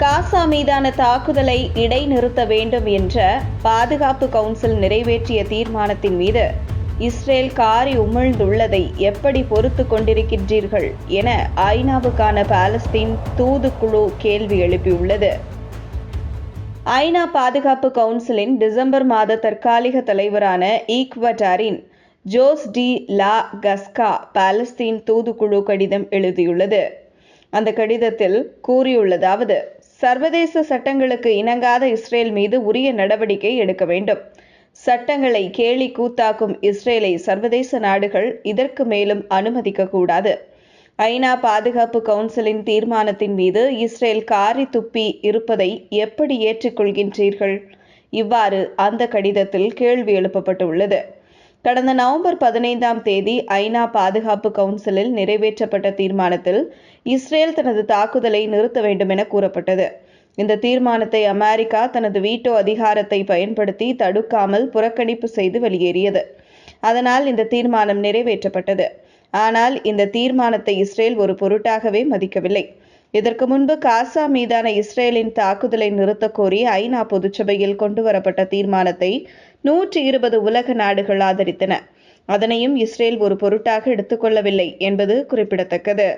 காசா மீதான தாக்குதலை இடைநிறுத்த வேண்டும் என்ற பாதுகாப்பு கவுன்சில் நிறைவேற்றிய தீர்மானத்தின் மீது இஸ்ரேல் காரி உமிழ்ந்துள்ளதை எப்படி பொறுத்து கொண்டிருக்கின்றீர்கள் என ஐநாவுக்கான பாலஸ்தீன் தூதுக்குழு கேள்வி எழுப்பியுள்ளது. ஐநா பாதுகாப்பு கவுன்சிலின் டிசம்பர் மாத தற்காலிக தலைவரான ஈக்வடாரின் ஜோஸ் டி லா கஸ்கா பாலஸ்தீன் தூதுக்குழு கடிதம் எழுதியுள்ளது. அந்த கடிதத்தில் கூறியுள்ளதாவது சர்வதேச சட்டங்களுக்கு இணங்காத இஸ்ரேல் மீது உரிய நடவடிக்கை எடுக்க வேண்டும். சட்டங்களை கேலி கூத்தாக்கும் இஸ்ரேலை சர்வதேச நாடுகள் இதற்கு மேலும் அனுமதிக்க கூடாது. ஐநா பாதுகாப்பு கவுன்சிலின் தீர்மானத்தின் மீது இஸ்ரேல் காரி துப்பி இருப்பதை எப்படி ஏற்றுக்கொள்கின்றீர்கள்? இவ்வாறு அந்த கடிதத்தில் கேள்வி எழுப்பப்பட்டுள்ளது. கடந்த நவம்பர் பதினைந்தாம் தேதி ஐநா பாதுகாப்பு கவுன்சிலில் நிறைவேற்றப்பட்ட தீர்மானத்தில் இஸ்ரேல் தனது தாக்குதலை நிறுத்த வேண்டும் என கூறப்பட்டது. இந்த தீர்மானத்தை அமெரிக்கா தனது வீட்டோ அதிகாரத்தை பயன்படுத்தி தடுக்காமல் புறக்கணிப்பு செய்து வெளியேறியது. அதனால் இந்த தீர்மானம் நிறைவேற்றப்பட்டது. ஆனால் இந்த தீர்மானத்தை இஸ்ரேல் ஒரு பொருட்டாகவே மதிக்கவில்லை. இதற்கு முன்பு காசா மீதான இஸ்ரேலின் தாக்குதலை நிறுத்தக் கோரி ஐநா பொதுச்சபையில் கொண்டுவரப்பட்ட தீர்மானத்தை நூற்றி இருபது உலக நாடுகள் ஆதரித்தன. அதனையும் இஸ்ரேல் ஒரு பொருட்டாக எடுத்துக்கொள்ளவில்லை என்பது குறிப்பிடத்தக்கது.